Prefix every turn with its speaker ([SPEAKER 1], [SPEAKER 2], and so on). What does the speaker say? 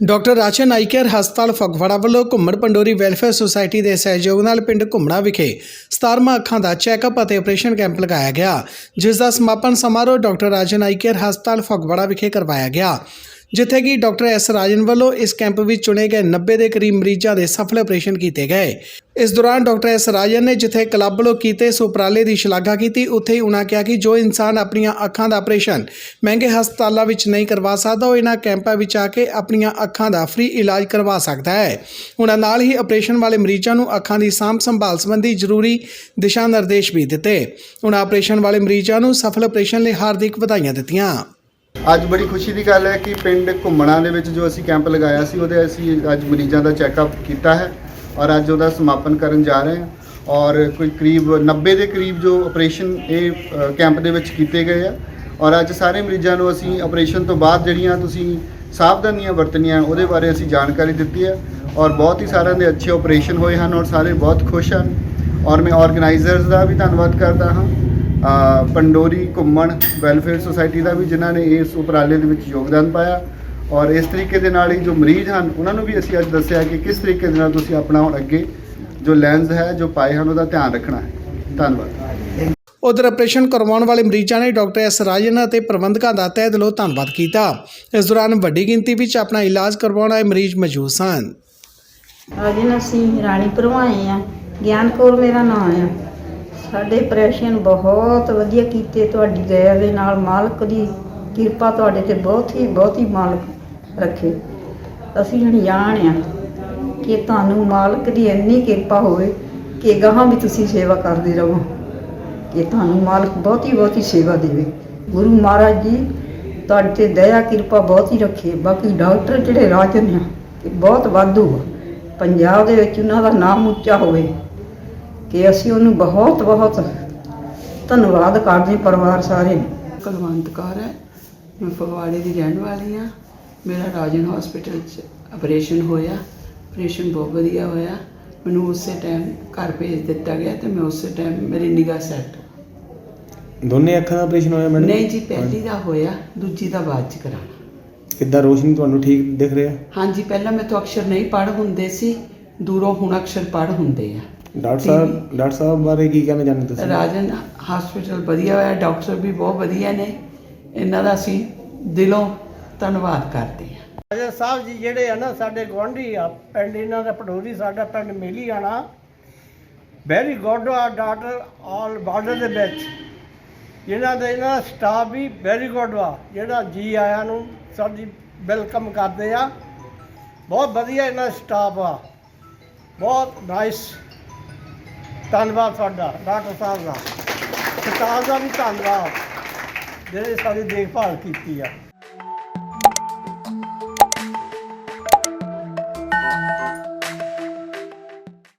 [SPEAKER 1] Doctor ration ਆਈਕੇਅਰ ਹਸਪਤਾਲ ਫਗਵਾੜਾ ਵੱਲੋਂ ਘੁੰਮਣ ਪੰਡੋਰੀ ਵੈਲਫੇਅਰ ਸੁਸਾਇਟੀ ਦੇ ਸਹਿਯੋਗ ਨਾਲ ਪਿੰਡ ਘੁੰਮਣਾ ਵਿਖੇ 17ਵਾਂ ਅੱਖਾਂ ਦਾ ਚੈੱਕਅਪ ਅਤੇ ਆਪਰੇਸ਼ਨ ਕੈਂਪ ਲਗਾਇਆ ਗਿਆ, ਜਿਸ ਦਾ ਸਮਾਪਨ ਸਮਾਰੋਹ ਡਾਕਟਰ ਰਾਜਨ ਆਈਕੇਅਰ ਹਸਪਤਾਲ ਫਗਵਾੜਾ ਵਿਖੇ ਕਰਵਾਇਆ ਗਿਆ। ਜਿੱਥੇ ਕਿ ਡਾਕਟਰ ਐਸ ਰਾਜਨ ਵੱਲੋਂ ਇਸ ਕੈਂਪ ਵਿੱਚ ਚੁਣੇ ਗਏ 90 ਦੇ ਕਰੀਬ ਮਰੀਜ਼ਾਂ ਦੇ ਸਫਲ ਆਪਰੇਸ਼ਨ ਕੀਤੇ ਗਏ। ਇਸ ਦੌਰਾਨ ਡਾਕਟਰ ਐਸ ਰਾਜਨ ਨੇ ਜਿੱਥੇ ਕਲੱਬ ਵੱਲੋਂ ਕੀਤੇ ਸੋ ਉਪਰਾਲੇ ਦੀ ਸ਼ਲਾਘਾ ਕੀਤੀ, ਉੱਥੇ ਹੀ ਉਹਨਾਂ ਕਿਹਾ ਕਿ ਜੋ ਇਨਸਾਨ ਆਪਣੀਆਂ ਅੱਖਾਂ ਦਾ ਆਪਰੇਸ਼ਨ ਮਹਿੰਗੇ ਹਸਪਤਾਲਾਂ ਵਿੱਚ ਨਹੀਂ ਕਰਵਾ ਸਕਦਾ, ਉਹ ਇਹਨਾਂ ਕੈਂਪਾਂ ਵਿੱਚ ਆ ਕੇ ਆਪਣੀਆਂ ਅੱਖਾਂ ਦਾ ਫ੍ਰੀ ਇਲਾਜ ਕਰਵਾ ਸਕਦਾ ਹੈ। ਉਹਨਾਂ ਨਾਲ ਹੀ ਆਪਰੇਸ਼ਨ ਵਾਲੇ ਮਰੀਜ਼ਾਂ ਨੂੰ ਅੱਖਾਂ ਦੀ ਸਾਂਭ ਸੰਭਾਲ ਸੰਬੰਧੀ ਜ਼ਰੂਰੀ ਦਿਸ਼ਾ ਨਿਰਦੇਸ਼ ਵੀ ਦਿੱਤੇ। ਉਹਨਾਂ ਆਪਰੇਸ਼ਨ ਵਾਲੇ ਮਰੀਜ਼ਾਂ ਨੂੰ ਸਫਲ ਆਪਰੇਸ਼ਨ ਲਈ ਹਾਰਦਿਕ ਵਧਾਈਆਂ ਦਿੱਤੀਆਂ।
[SPEAKER 2] ਅੱਜ ਬੜੀ ਖੁਸ਼ੀ ਦੀ ਗੱਲ ਹੈ ਕਿ ਪਿੰਡ ਘੁੰਮਣਾ ਦੇ ਵਿੱਚ ਜੋ ਅਸੀਂ ਕੈਂਪ ਲਗਾਇਆ ਸੀ, ਉਹਦੇ ਅਸੀਂ ਅੱਜ ਮਰੀਜ਼ਾਂ ਦਾ ਚੈੱਕਅਪ ਕੀਤਾ ਹੈ ਔਰ ਅੱਜ ਉਹਦਾ ਸਮਾਪਨ ਕਰਨ ਜਾ ਰਹੇ ਹਾਂ ਔਰ ਕੋਈ ਕਰੀਬ 90 ਦੇ ਕਰੀਬ ਜੋ ਆਪਰੇਸ਼ਨ ਇਹ ਕੈਂਪ ਦੇ ਵਿੱਚ ਕੀਤੇ ਗਏ ਆ ਔਰ ਅੱਜ ਸਾਰੇ ਮਰੀਜ਼ਾਂ ਨੂੰ ਅਸੀਂ ਆਪਰੇਸ਼ਨ ਤੋਂ ਬਾਅਦ ਜਿਹੜੀਆਂ ਤੁਸੀਂ ਸਾਵਧਾਨੀਆਂ ਵਰਤਣੀਆਂ, ਉਹਦੇ ਬਾਰੇ ਅਸੀਂ ਜਾਣਕਾਰੀ ਦਿੱਤੀ ਹੈ ਔਰ ਬਹੁਤ ਹੀ ਸਾਰਿਆਂ ਦੇ ਅੱਛੇ ਆਪਰੇਸ਼ਨ ਹੋਏ ਹਨ ਔਰ ਸਾਰੇ ਬਹੁਤ ਖੁਸ਼ ਹਨ ਔਰ ਮੈਂ ਆਰਗੇਨਾਈਜ਼ਰਸ ਦਾ ਵੀ ਧੰਨਵਾਦ ਕਰਦਾ ਹਾਂ ਪੰਡੋਰੀ ਘੁੰਮਣ ਵੈਲਫੇਅਰ ਸੁਸਾਇਟੀ ਦਾ ਵੀ ਜਿਨ੍ਹਾਂ ਨੇ ਇਸ ਉਪਰਾਲੇ ਦੇ ਵਿੱਚ ਯੋਗਦਾਨ ਪਾਇਆ। ਔਰ ਇਸ ਤਰੀਕੇ ਦੇ ਨਾਲ ਹੀ ਜੋ ਮਰੀਜ਼ ਹਨ ਉਹਨਾਂ ਨੂੰ ਵੀ ਅਸੀਂ ਅੱਜ ਦੱਸਿਆ ਕਿ ਕਿਸ ਤਰੀਕੇ ਦੇ ਨਾਲ ਤੁਸੀਂ ਆਪਣਾ ਹੁਣ ਅੱਗੇ ਜੋ ਲੈਂਸ ਹੈ ਜੋ ਪਾਏ ਹਨ ਉਹਦਾ ਧਿਆਨ ਰੱਖਣਾ ਹੈ। ਧੰਨਵਾਦ।
[SPEAKER 1] ਉਧਰ ਆਪਰੇਸ਼ਨ ਕਰਵਾਉਣ ਵਾਲੇ ਮਰੀਜ਼ਾਂ ਨੇ ਡਾਕਟਰ ਐਸ ਰਾਜਨ ਅਤੇ ਪ੍ਰਬੰਧਕਾਂ ਦਾ ਤਹਿ ਦਿਲੋਂ ਧੰਨਵਾਦ ਕੀਤਾ। ਇਸ ਦੌਰਾਨ ਵੱਡੀ ਗਿਣਤੀ ਵਿੱਚ ਆਪਣਾ ਇਲਾਜ ਕਰਵਾਉਣ ਆਏ ਮਰੀਜ਼ ਮੌਜੂਦ ਸਨ।
[SPEAKER 3] ਅੱਜ ਨਾ ਅਸੀਂ ਰਾਣੀਪੁਰੋਂ ਆਏ ਆ ਗਿਆਨ ਕੌਰ ਮੇਰਾ ਨਾਮ ਆ। ਸਾਡੇ ਆਪਰੇਸ਼ਨ ਬਹੁਤ ਵਧੀਆ ਕੀਤੇ ਤੁਹਾਡੀ ਦਇਆ ਦੇ ਨਾਲ, ਮਾਲਕ ਦੀ ਕਿਰਪਾ ਤੁਹਾਡੇ ਤੇ ਬਹੁਤ ਹੀ ਬਹੁਤ ਹੀ ਮਾਲਕ ਰੱਖੇ। ਅਸੀਂ ਹੁਣ ਜਾਣ ਆ ਕਿ ਤੁਹਾਨੂੰ ਮਾਲਕ ਦੀ ਇੰਨੀ ਕਿਰਪਾ ਹੋਵੇ ਕਿ ਗਾਹਾਂ ਵੀ ਤੁਸੀਂ ਸੇਵਾ ਕਰਦੇ ਰਹੋ। ਕਿ ਤੁਹਾਨੂੰ ਮਾਲਕ ਬਹੁਤੀ ਬਹੁਤੀ ਸੇਵਾ ਦੇਵੇ। ਗੁਰੂ ਮਹਾਰਾਜ ਜੀ, ਤੁਹਾਡੇ ਤੇ ਦਇਆ, ਕਿਰਪਾ ਬਹੁਤ ਹੀ ਰੱਖੇ। ਬਾਕੀ ਡਾਕਟਰ ਜਿਹੜੇ ਰਾਜਨ ਆ ਬਹੁਤ ਵਾਧੂ ਆ। ਪੰਜਾਬ ਦੇ ਵਿੱਚ ਉਹਨਾਂ ਦਾ ਨਾਮ ਉੱਚਾ ਹੋਵੇ। ਕਿ ਅਸੀਂ ਉਹਨੂੰ ਬਹੁਤ ਬਹੁਤ ਧੰਨਵਾਦ ਕਰਦੇ ਹਾਂ ਪਰਿਵਾਰ ਸਾਰੇ।
[SPEAKER 4] ਕੁਲਵੰਤ ਕੌਰ ਹੈ। ਮੈਂ ਫਗਵਾੜੇ ਦੀ ਰਹਿਣ ਵਾਲੀ ਹਾਂ। ਮੇਰਾ ਰਾਜਨ ਹਸਪੀਟਲ 'ਚ ਆਪਰੇਸ਼ਨ ਹੋਇਆ। ਆਪਰੇਸ਼ਨ ਬਹੁਤ ਵਧੀਆ ਹੋਇਆ। ਮੈਨੂੰ ਉਸੇ ਟਾਈਮ ਘਰ ਭੇਜ ਦਿੱਤਾ ਗਿਆ ਤੇ ਮੈਂ ਉਸੇ ਟਾਈਮ ਮੇਰੀ ਨਿਗਾਹ ਸੈੱਟ
[SPEAKER 5] ਦੋਨੇ ਅੱਖਾਂ ਦਾ ਆਪਰੇਸ਼ਨ ਹੋਇਆ ਮੈਡਮ
[SPEAKER 4] ਨਹੀਂ ਜੀ ਪਹਿਲੀ ਦਾ ਹੋਇਆ ਦੂਜੀ ਦਾ ਬਾਅਦ 'ਚ ਕਰਾਣਾ
[SPEAKER 5] ਕਿੱਦਾਂ ਰੋਸ਼ਨੀ ਤੁਹਾਨੂੰ ਠੀਕ ਦਿਖ ਰਿਹਾ?
[SPEAKER 4] ਹਾਂਜੀ ਪਹਿਲਾਂ ਮੈਂ ਤੋਂ ਅਕਸ਼ਰ ਨਹੀਂ ਪੜ੍ਹ ਹੁੰਦੇ ਸੀ। ਦੂਰੋਂ ਹੁਣ ਅਕਸ਼ਰ ਪੜ੍ਹ ਹੁੰਦੇ ਆ।
[SPEAKER 5] ਡਾਕਟਰ ਸਾਹਿਬ ਡਾਕਟਰ ਸਾਹਿਬ ਬਾਰੇ ਕੀ ਕਹਿਣਾ ਚਾਹੁੰਦੇ ਤੁਸੀਂ?
[SPEAKER 4] ਰਾਜਨ ਹਸਪੀਟਲ ਵਧੀਆ ਹੋਇਆ ਡਾਕਟਰ ਵੀ ਬਹੁਤ ਵਧੀਆ ਨੇ। ਇਹਨਾਂ ਦਾ ਅਸੀਂ ਦਿਲੋਂ ਧੰਨਵਾਦ ਕਰਦੇ ਹਾਂ।
[SPEAKER 6] ਰਾਜਾ ਸਾਹਿਬ ਜੀ ਜਿਹੜੇ ਆ ਨਾ ਸਾਡੇ ਗੁਆਂਢੀ ਆ ਪਿੰਡ ਇਹਨਾਂ ਦਾ ਪਟੋਰੀ ਸਾਡਾ ਪਿੰਡ ਮੇਲੀ ਆਣਾ ਵੈਰੀ ਗੁੱਡ ਆ ਡਾਕਟਰ ਆਲ ਬਾਰਡਰ ਦੇ ਵਿੱਚ। ਇਹਨਾਂ ਦਾ ਇਹਨਾਂ ਦਾ ਸਟਾਫ ਵੀ ਵੈਰੀ ਗੁੱਡ ਆ ਜਿਹੜਾ ਜੀ ਆਇਆਂ ਨੂੰ ਸਾਡੀ ਵੈਲਕਮ ਕਰਦੇ ਆ। ਬਹੁਤ ਵਧੀਆ ਇਹਨਾਂ ਸਟਾਫ ਆ। ਬਹੁਤ ਨਾਈਸ ਧੰਨਵਾਦ ਤੁਹਾਡਾ ਡਾਕਟਰ ਸਾਹਿਬ ਦਾ। ਸਰਕਾਰ ਦਾ ਵੀ ਧੰਨਵਾਦ। ਜਿਹੜੇ ਸਾਡੀ ਦੇਖਭਾਲ ਕੀਤੀ ਆ।